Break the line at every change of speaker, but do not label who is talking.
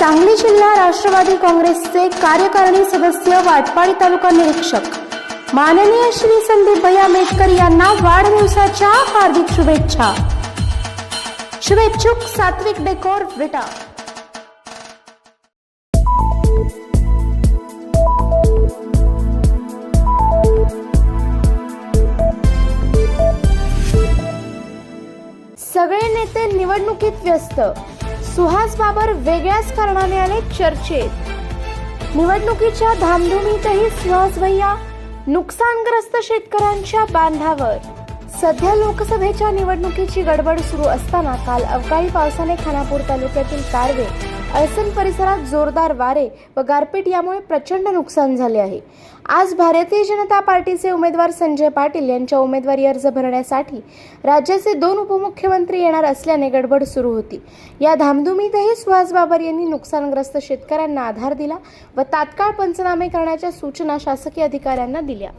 सांगली जिल्हा राष्ट्रवादी काँग्रेसचे कार्यकारिणी सदस्य वाटपाडी तालुका निरीक्षक. माननीय श्री संदीप भैया मेटकर यांना वाढदिवसाच्या हार्दिक शुभेच्छा. शुभेच्छुक सात्विक डेकोर विटा. सगळे नेते निवडणुकीत व्यस्त. सुहास बाबर वेगळ्याच कारणाने आले चर्चेत. निवडणुकीच्या धामधुमीतही सुहास भैया नुकसानग्रस्त शेतकऱ्यांच्या बांधावर. सध्या लोकसभेच्या निवडणुकीची गडबड सुरू असताना काल अवकाळी पावसाने खानापूर तालुक्यातील कारवे अळसण परिसरात जोरदार वारे व गारपीट यामुळे प्रचंड नुकसान झाले आहे. आज भारतीय जनता पार्टीचे उमेदवार संजय पाटील यांच्या उमेदवारी अर्ज भरण्यासाठी राज्याचे दोन उपमुख्यमंत्री येणार असल्याने गडबड सुरू होती. या धामधुमीतही सुहास बाबर यांनी नुकसानग्रस्त शेतकऱ्यांना आधार दिला व तात्काळ पंचनामे करण्याच्या सूचना शासकीय अधिकाऱ्यांना दिल्या.